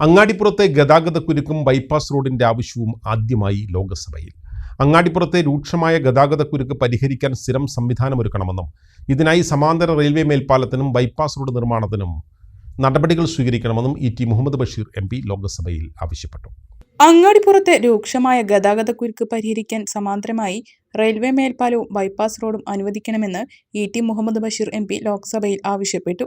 അങ്ങാടിപ്പുറത്തെ ഗതാഗതക്കുരുക്കും bypass റോഡിന്റെ ആവശ്യവും ആദ്യമായി ലോകസഭയിൽ. അങ്ങാടിപ്പുറത്തെ രൂക്ഷമായ ഗതാഗതക്കുരുക്ക് പരിഹരിക്കാൻ സ്ഥിരം സംവിധാനമൊരുക്കണമെന്നും ഇതിനായി സമാന്തര റെയിൽവേ മേൽപ്പാലത്തിനും ബൈപ്പാസ് റോഡ് നിർമ്മാണത്തിനും നടപടികൾ സ്വീകരിക്കണമെന്നും E T Muhammad Basheer M P ലോക്സഭയിൽ ആവശ്യപ്പെട്ടു. അങ്ങാടിപ്പുറത്തെ രൂക്ഷമായ ഗതാഗതക്കുരുക്ക് പരിഹരിക്കാൻ സമാന്തരമായി റെയിൽവേ മേൽപ്പാലവും ബൈപ്പാസ് റോഡും അനുവദിക്കണമെന്ന് E T Muhammad Basheer M P ലോക്സഭയിൽ ആവശ്യപ്പെട്ടു.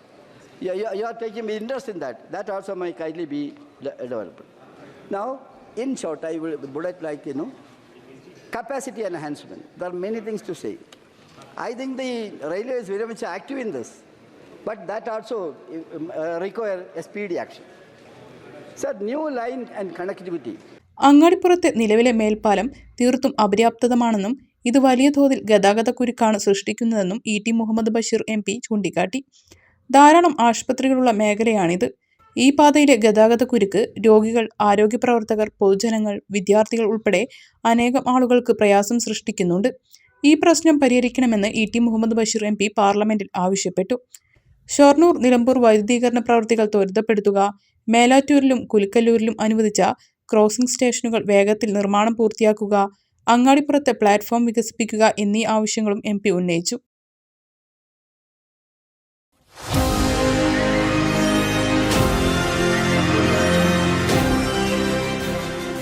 You, you, are taking interest in that. That also may kindly be de- developed. Now, in short, I will bullet like, you know, capacity enhancement. There are many things to say. I think the railway is very much active in this, but that also um, uh, require a speedy action. Sir, new line and connectivity. അങ്ങാടിപ്പുറത്തെ നിലവിലെ മേൽപ്പാലം തീർത്തും അപര്യാപ്തമാണെന്നും ഇത് വലിയ തോതിൽ ഗതാഗതക്കുരുക്കാണ് സൃഷ്ടിക്കുന്നതെന്നും E T Muhammad Basheer M P ചൂണ്ടിക്കാട്ടി ധാരാളം ആശുപത്രികളുള്ള മേഖലയാണിത്. ഈ പാതയിലെ ഗതാഗതക്കുരുക്ക് രോഗികൾ ആരോഗ്യപ്രവർത്തകർ പൊതുജനങ്ങൾ വിദ്യാർത്ഥികൾ ഉൾപ്പെടെ അനേകം ആളുകൾക്ക് പ്രയാസം സൃഷ്ടിക്കുന്നുണ്ട്. ഈ പ്രശ്നം പരിഹരിക്കണമെന്ന് E T Muhammad Basheer M P പാർലമെന്റിൽ ആവശ്യപ്പെട്ടു. ഷൊർണൂർ നിലമ്പൂർ വൈദ്യുതീകരണ പ്രവൃത്തികൾ ത്വരിതപ്പെടുത്തുക മേലാറ്റൂരിലും കുലുക്കല്ലൂരിലും അനുവദിച്ച ക്രോസിംഗ് സ്റ്റേഷനുകൾ വേഗത്തിൽ നിർമ്മാണം പൂർത്തിയാക്കുക അങ്ങാടിപ്പുറത്തെ പ്ലാറ്റ്ഫോം വികസിപ്പിക്കുക എന്നീ ആവശ്യങ്ങളും എം ഉന്നയിച്ചു.